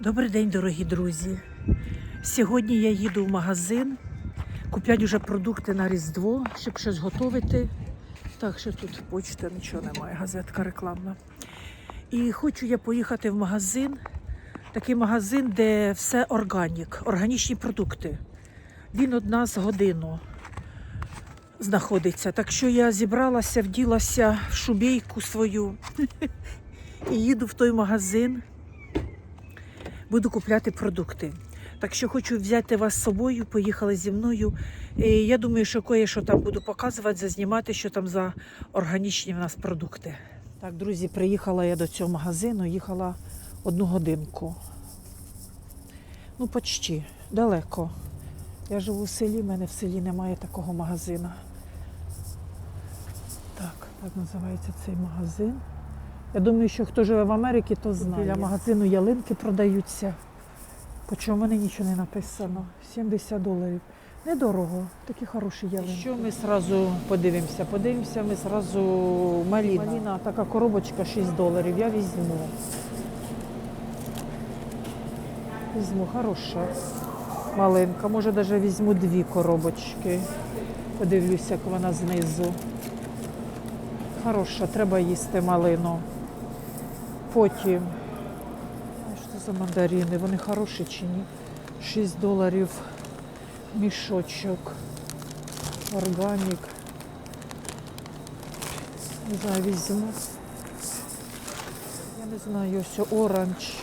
Добрий день, дорогі друзі. Сьогодні я їду в магазин купляти вже продукти на Різдво, щоб щось готувати. Так що тут почта нічого немає, газетка рекламна. І хочу я поїхати в магазин, такий магазин, де все органік, органічні продукти. Він од нас годину знаходиться. Так що я зібралася, вділася в шубейку свою і їду в той магазин буду купляти продукти. Так що хочу взяти вас з собою, поїхали зі мною. І я думаю, що кое-що там буду показувати, зазнімати, що там за органічні в нас продукти. Так, друзі, приїхала я до цього магазину, їхала одну годинку. Ну, почти, далеко. Я живу в селі, в мене в селі немає такого магазину. Так, так називається цей магазин. Я думаю, що хто живе в Америці, то знає. Біля магазину ялинки продаються. По чому мене нічого не написано. 70 доларів. Недорого, такі хороші ялинки. Що ми одразу подивимося? Подивимося, ми одразу маліна. Маліна, така коробочка 6 доларів. Я візьму. Візьму, хороша. Маленька. Може, навіть візьму дві коробочки. Подивлюся, як вона знизу. Хороша, треба їсти малину. Потім. Що це за мандарини? Вони хороші чи ні? 6 доларів мішочок. Органік. Не знаю, візьму. Я не знаю, ось оранж.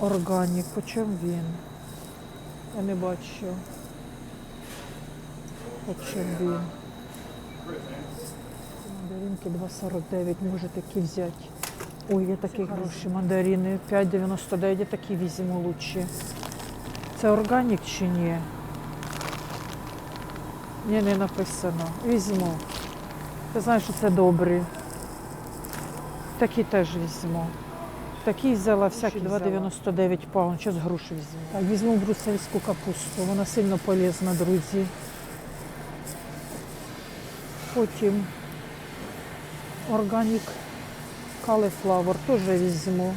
Органік. По чому він? Я не бачу. По чому він? Мандаринки 2,49, може такі взяти. Ой, є такі гроші. Мандарини 5,99, я такі візьму лучше. Це органік чи ні? Ні, не написано. Візьму. Я знаю, що це добрі. Такі теж візьму. Такі взяла всякі 2,99 паун. Що з груші візьму? Так, візьму брусельську капусту. Вона сильно полезна, друзі. Потім органік калифлавр теж візьму.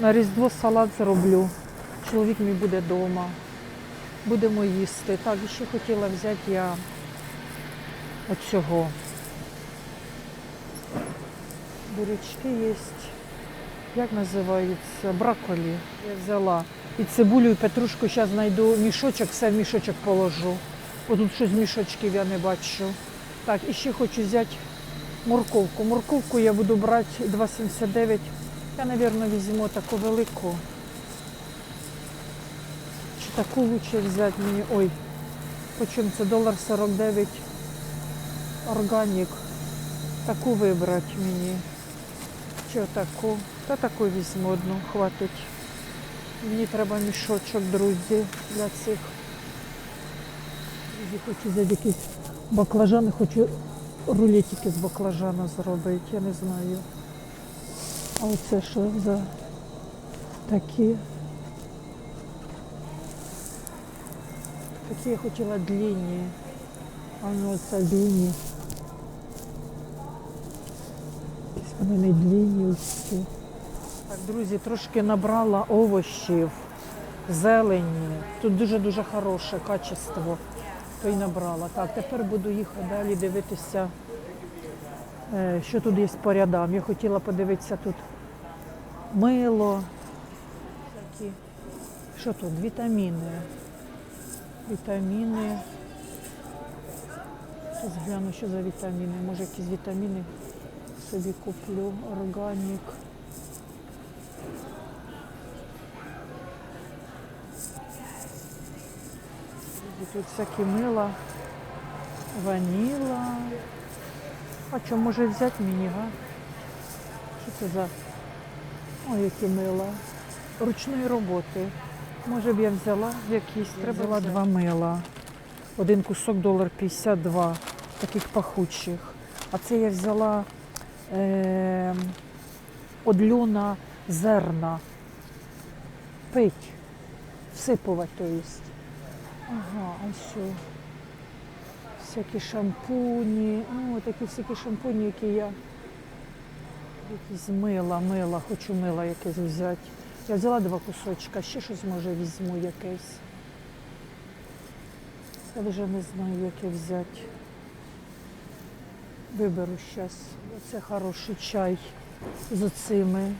На Різдво салат зроблю. Чоловік мій буде вдома. Будемо їсти. Так, ще хотіла взяти я оцього. Бурячки є. Як називається? Браколі. Я взяла. І цибулю, і петрушку зараз знайду мішочок, все в мішочок положу. Бо тут щось з мішочків я не бачу. Так, і ще хочу взяти морковку. Морковку я буду брати 2,79. Я, мабуть, візьму таку велику. Чи таку лучше взяти мені? Ой, по чому це? Долар 49 органік. Таку вибрати мені. Чи таку? Та таку візьму одну, хватить. Мені треба мішочок, друзі, для цих. Хочу взяти якісь баклажани, хочу рулетики з баклажана зробити, я не знаю. А оце що за такі? Такі я хотіла длинні. А ну оце длинні. Якісь Вони не длинні ось ці. Так, друзі, трошки набрала овочів, зелені. Тут дуже-дуже хороше качество. То й набрала. Так, тепер буду їхати далі дивитися, е, що тут є по рядам. Я хотіла подивитися тут мило. Всякі. Що тут? Вітаміни. Вітаміни. Зараз гляну, що за вітаміни. Може якісь вітаміни собі куплю. Органік. І тут всякі мила, ваніла. А що, може взяти мені, га? Що це за? Ой, які мила. Ручної роботи. Може б я взяла якісь. Треба взяла два мила. Один кусок долар 52, таких пахучих. А це я взяла е, одльона зерна. Пить. Всипувати, то есть. Ага, а що? Всякі шампуні. Ну, такі всякі шампуні, які я Якісь мила, мила, хочу мила якесь взяти. Я взяла два кусочка, ще щось може візьму якесь. Я вже не знаю, яке взяти. Виберу зараз. Оце хороший чай з оцими.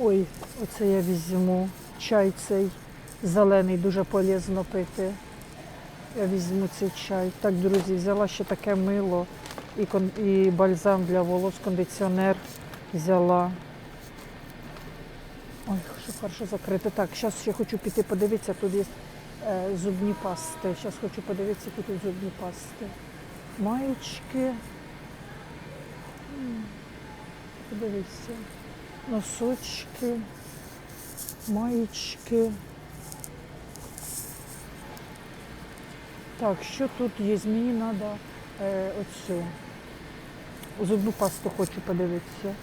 Ой, оце я візьму. Чай цей зелений, дуже полезно пити. Я візьму цей чай. Так, друзі, взяла ще таке мило і, кон- і бальзам для волос, кондиціонер взяла. Ой, що хорошо закрити. Так, зараз ще хочу піти подивитися, тут є е, зубні пасти. Зараз хочу подивитися, які тут зубні пасти. Маєчки. Подивіться. Носочки, маєчки. Так, що тут є? Мені треба е, оцю. Зубну пасту хочу подивитися.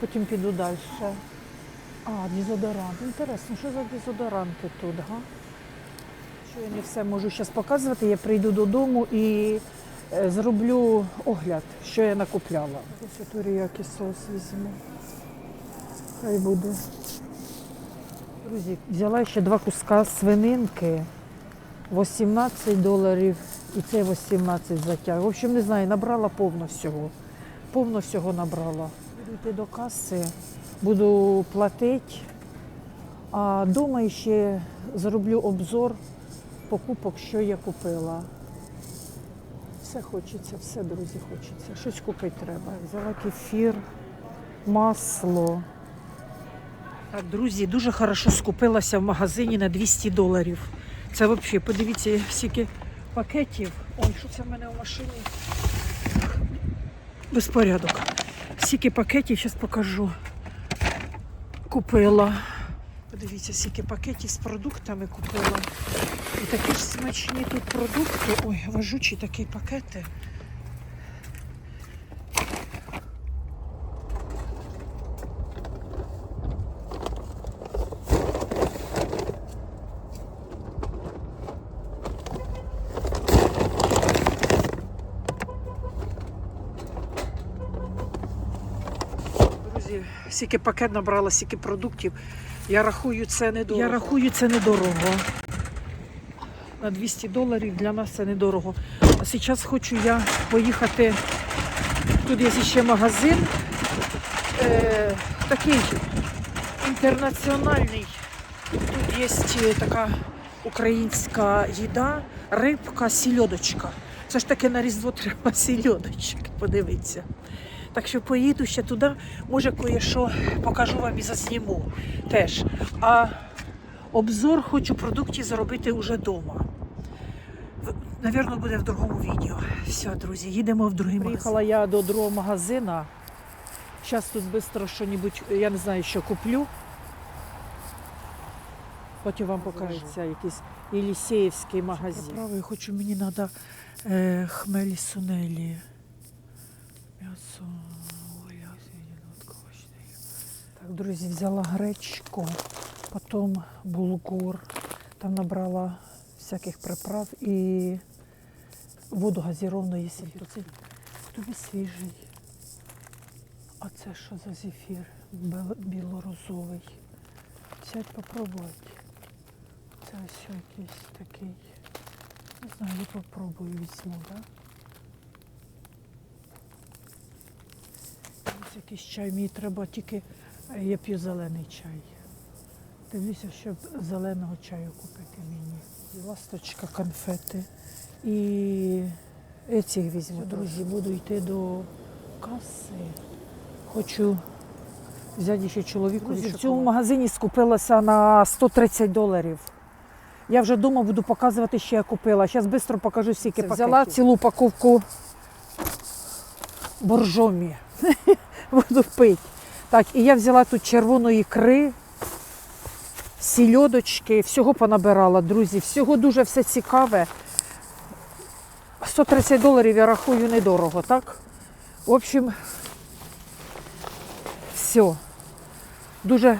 Потім піду далі. А, дезодорант. Інтересно, що за дезодоранти тут, га? Що я не все можу зараз показувати, я прийду додому і е, зроблю огляд, що я накупляла. Ось тут туріякі соус візьму. Хай буде. Друзі, взяла ще два куска свининки. 18 доларів і це 18 затяг. В общем, не знаю, набрала повно всього. Повно всього набрала. Буду йти до каси, буду платити, а вдома ще зроблю обзор покупок, що я купила. Все хочеться, все, друзі, хочеться. Щось купити треба. Взяла кефір, масло. Так, друзі, дуже хорошо скупилася в магазині на 200 доларів. Це взагалі, подивіться, скільки пакетів. Ой, що це в мене в машині? Безпорядок. Скільки пакетів, зараз покажу. Купила. Подивіться, скільки пакетів з продуктами купила. І такі ж смачні тут продукти. Ой, важучі такі пакети. Друзі, скільки пакет набрала, скільки продуктів. Я рахую, це недорого. Я рахую, це недорого. На 200 доларів для нас це недорого. А зараз хочу я поїхати. Тут є ще магазин. Е, такий інтернаціональний. Тут є е, така українська їда, рибка, сільодочка. Це ж таки на Різдво треба сільодочок, подивіться. Так що поїду ще туди, може кое-що покажу вам і засніму теж. А обзор хочу продуктів зробити вже вдома. Навірно, буде в другому відео. Все, друзі, їдемо в другий магазин. Приїхала я до другого магазину. Зараз тут швидко що-небудь, я не знаю, що куплю. Потім вам покажеться якийсь Єлісеївський магазин. Я хочу, мені треба е, хмелі сунелі. М'ясо. Я сьогодні Так, друзі, взяла гречку, потім булгур. Там набрала всяких приправ і воду газіровану є тобі свіжий. А це що за зефір? Білорозовий. Сядь попробувати. Це ось якийсь такий. Не знаю, я попробую візьму, так? Да? Якийсь чай, мені треба тільки, е, я п'ю зелений чай. Дивлюся, щоб зеленого чаю купити мені. Ласточка, конфети. І цих візьму. Друзі, буду йти до каси. Хочу взяти ще чоловіку. В цьому магазині скупилася на 130 доларів. Я вже вдома буду показувати, що я купила. Зараз швидко покажу, скільки пакетів. Взяла цілу упаковку боржомі. буду пити. Так, і я взяла тут червоної ікри, сільодочки, всього понабирала, друзі. Всього дуже все цікаве. 130 доларів я рахую недорого, так? В общем, все. Дуже,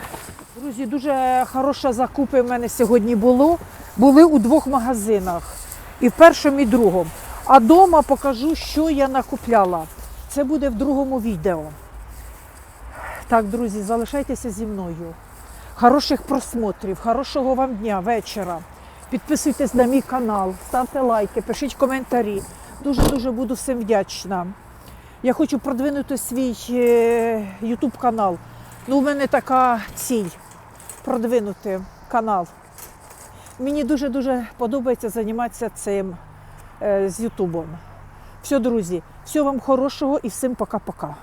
друзі, дуже хороша закупи в мене сьогодні було. Були у двох магазинах. І в першому, і в другому. А дома покажу, що я накупляла. Це буде в другому відео. Так, друзі, залишайтеся зі мною. Хороших просмотрів, хорошого вам дня, вечора. Підписуйтесь на мій канал, ставте лайки, пишіть коментарі. Дуже-дуже буду всім вдячна. Я хочу продвинути свій е, YouTube канал. Ну, у мене така ціль продвинути канал. Мені дуже-дуже подобається займатися цим е, з Ютубом. Все, друзі, всього вам хорошого і всім пока-пока.